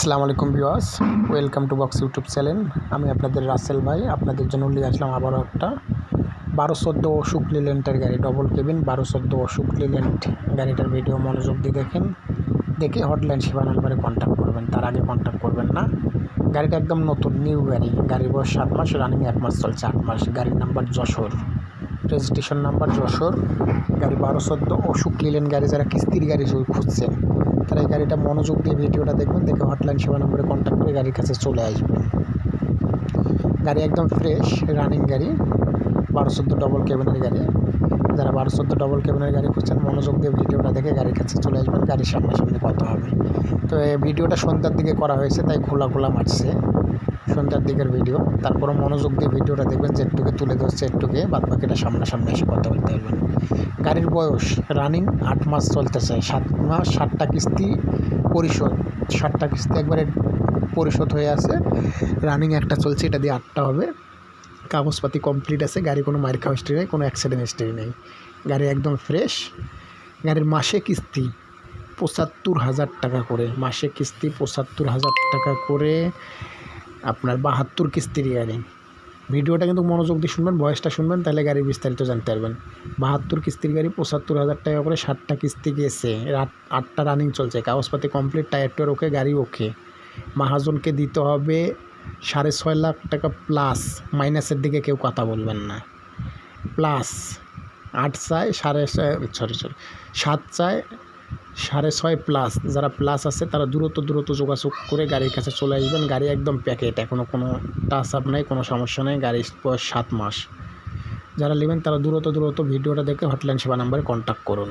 আসসালামু আলাইকুম viewers, welcome to box YouTube channel. আমি আপনাদের রাসেল ভাই, আপনাদের জন্য নিয়ে আসলাম আবারও একটা বারো চোদ্দ অশোক লিলেন্টের গাড়ি ডবল কেবিন বারো চোদ্দ অশোক লিলেন্ট গাড়িটার ভিডিও মনোযোগ দিয়ে দেখেন। দেখে হটলাইন সেবা নাম্বারে কন্ট্যাক্ট করবেন, তার আগে কন্ট্যাক্ট করবেন না। গাড়িটা একদম নতুন নিউ গাড়ি গাড়ির বয়স সাত মাস রানিং এক মাস চলছে আট মাস। গাড়ির number Jessore registration number Jessore. গাড়ি বারো চোদ্দ অশোক লিলেন গাড়ি, যারা কিস্তির গাড়ি খুঁজছেন তারা এই গাড়িটা মনোযোগ দিয়ে ভিডিওটা দেখবেন, দেখে হটলাইন সেবা নম্বরে কন্ট্যাক্ট করে গাড়ির কাছে চলে আসবেন। গাড়ি একদম ফ্রেশ রানিং গাড়ি বারো চোদ্দ ডবল কেবিনের গাড়ি। যারা বারো চোদ্দ ডবল কেবিনের গাড়ি খুঁজছেন, মনোযোগ দিয়ে ভিডিওটা দেখে গাড়ির কাছে চলে আসবেন, গাড়ির সামনাসামনি কথা হবে। তো এই ভিডিওটা সন্ধ্যার দিকে করা হয়েছে, তাই খোলা খোলা মারছে। সন্ধ্যার দিকের ভিডিও তারপরে মনোযোগ দিয়ে ভিডিওটা দেখবেন, যেটুকে তুলে ধরছে একটুকে বাদ বাকিটা সামনাসামনি এসে কথা বলতে পারবেন। গাড়ির বয়স রানিং আট মাস চলতেছে। সাত মাস, সাতটা কিস্তি পরিশোধ। সাতটা কিস্তি একবারে পরিশোধ হয়ে আছে। রানিং একটা চলছে, এটা দিয়ে আটটা হবে। কাগজপাতি কমপ্লিট আছে, গাড়ি কোনো মায়ের খাওয়া হিস্ট্রি নেই, কোনো অ্যাক্সিডেন্ট হিস্ট্রি নেই। গাড়ি একদম ফ্রেশ গাড়ির মাসে কিস্তি পঁচাত্তর হাজার টাকা করে। মাসে কিস্তি পঁচাত্তর হাজার টাকা করে আপনার বাহাত্তর কিস্তির গাড়ি ভিডিওটা কিন্তু মনোযোগ দিয়ে শুনবেন, বয়সটা শুনবেন, তাহলে গাড়ির বিস্তারিত জানতে পারবেন। বাহাত্তর কিস্তির গাড়ি পঁচাত্তর হাজার টাকা করে ষাটটা কিস্তি রাত আটটা রানিং চলছে, কাগজপাতি কমপ্লিট টায়ার টায়ার ওকে, গাড়ি ওকে। মাহাজনকে দিতে হবে সাড়ে ছয় লাখ টাকা প্লাস মাইনাসের দিকে কেউ কথা বলবেন না। প্লাস আট চায় সাড়ে সরি সরি সাত চায় সাড়ে ছয় প্লাস যারা প্লাস আছে তারা দূরত্ব দূরত্ব যোগাযোগ করে গাড়ির কাছে চলে আসবেন। গাড়ি একদম প্যাকেট এখনও কোনো টাচ আপ নেই, কোনো সমস্যা নেই গাড়ির বয়স সাত মাস। যারা নেবেন তারা দূরত্ব দূরত্ব ভিডিওটা দেখে হটলাইন সেবা নাম্বারে কন্ট্যাক্ট করুন।